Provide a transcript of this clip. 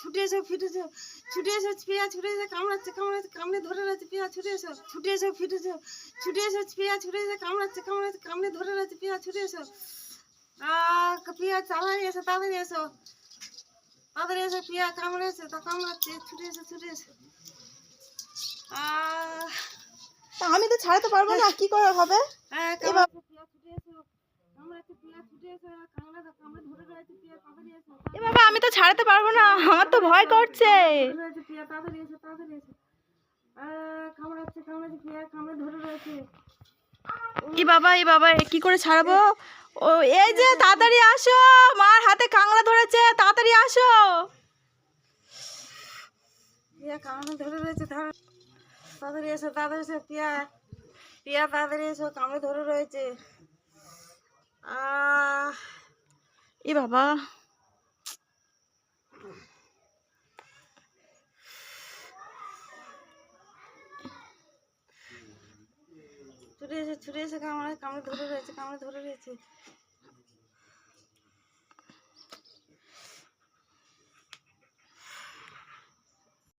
ছুটে এসো ফিরে এসো। ছুটে এসো পিয়া ছুটে এসে কামড়াচ্ছে কামড়াচ্ছে কামড়ে ধরে রয়েছে পিয়া ছুটে এসো। ছুটে এসো ফিরে এসো। ছুটে এসো পিয়া ছুটে এসে কামড়াচ্ছে কামড়াচ্ছে কামড়ে ধরে রয়েছে পিয়া ছুটে এসো। আহ পিয়া তাড়াতাড়ি এসো তাড়াতাড়ি এসো। তাড়াতাড়ি এসো পিয়া কামড়েছে তা কামড়াচ্ছে ছুটে এসো ছুটে এসো। আমি তো ছাড়াতে পারব না কি করে হবে? হ্যাঁ এবার- এ ছাড়াতে পারব না। আমার তো ভয় করছে। ই বাবা ই বাবা, এ কি করে ছাড়াবো? ও, এই যে, তাড়াতাড়ি আসো। মার হাতে কাংড়া ধরেছে, তাড়াতাড়ি আসো। ধরে রয়েছে তাড়াতাড়ি এসো পিয়া। তাড়াতাড়ি এসো, কামড়ে ধরে রয়েছে। আহ ই বাবা। ছুটে এসে ছুটে এসে কামড়ে কামড়ে ধরে রয়েছে কামড়ে ধরে রয়েছে।